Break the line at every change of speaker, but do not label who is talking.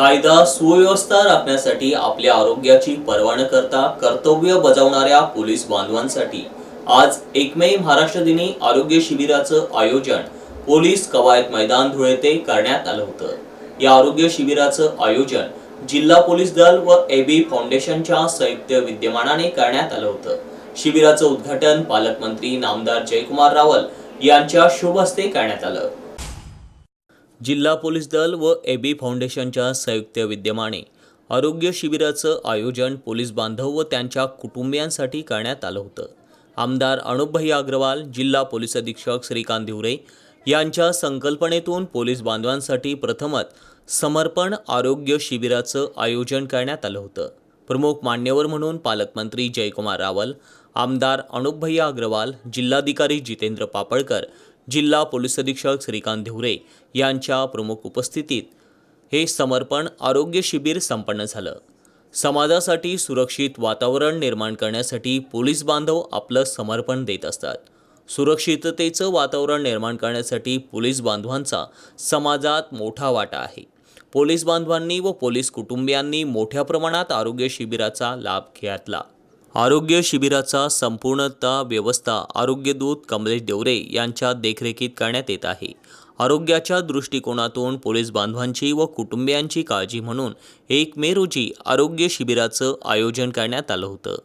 कायदा सुव्यवस्था राखण्यासाठी आपल्या आरोग्याची पर्वा न करता कर्तव्य बजावणाऱ्या पोलीस बांधवांसाठी आज एक मे महाराष्ट्र दिनी आरोग्य शिबिराचं आयोजन पोलीस कवायत मैदान धुळे ते करण्यात आलं होतं. या आरोग्य शिबिराचं आयोजन जिल्हा पोलीस दल व एबी फाउंडेशनच्या संयुक्त विद्यमानाने करण्यात आलं होतं. शिबिराचं उद्घाटन पालकमंत्री नामदार जयकुमार रावल यांच्या शुभ हस्ते करण्यात आलं. जिल्हा पोलीस दल व एबी फाउंडेशनच्या संयुक्त विद्यमाने आरोग्य शिबिराचं आयोजन पोलीस बांधव व त्यांच्या कुटुंबियांसाठी करण्यात आलं होतं. आमदार अनुपभैया अग्रवाल जिल्हा पोलीस अधीक्षक श्रीकांत धिवरे यांच्या संकल्पनेतून पोलीस बांधवांसाठी प्रथमच समर्पण आरोग्य शिबिराचं आयोजन करण्यात आलं होतं. प्रमुख मान्यवर म्हणून पालकमंत्री जयकुमार रावल आमदार अनुपभैया अग्रवाल जिल्हाधिकारी जितेंद्र पापळकर जिल्हा पोलीस अधीक्षक श्रीकांत धिवरे यांच्या प्रमुख उपस्थितीत हे समर्पण आरोग्य शिबिर संपन्न झालं. समाजासाठी सुरक्षित वातावरण निर्माण करण्यासाठी पोलीस बांधव आपलं समर्पण देत असतात. सुरक्षिततेचं वातावरण निर्माण करण्यासाठी पोलीस बांधवांचा समाजात मोठा वाटा आहे. पोलीस बांधवांनी व पोलीस कुटुंबियांनी मोठ्या प्रमाणात आरोग्य शिबिराचा लाभ घेतला. आरोग्य शिबिराचा संपूर्णतः व्यवस्था आरोग्यदूत कमलेश देवरे यांच्या देखरेखीत करण्यात येत आहे. आरोग्याच्या दृष्टिकोनातून पोलीस बांधवांची व कुटुंबियांची काळजी म्हणून एक मे रोजी आरोग्य शिबिराचं आयोजन करण्यात आलं होतं.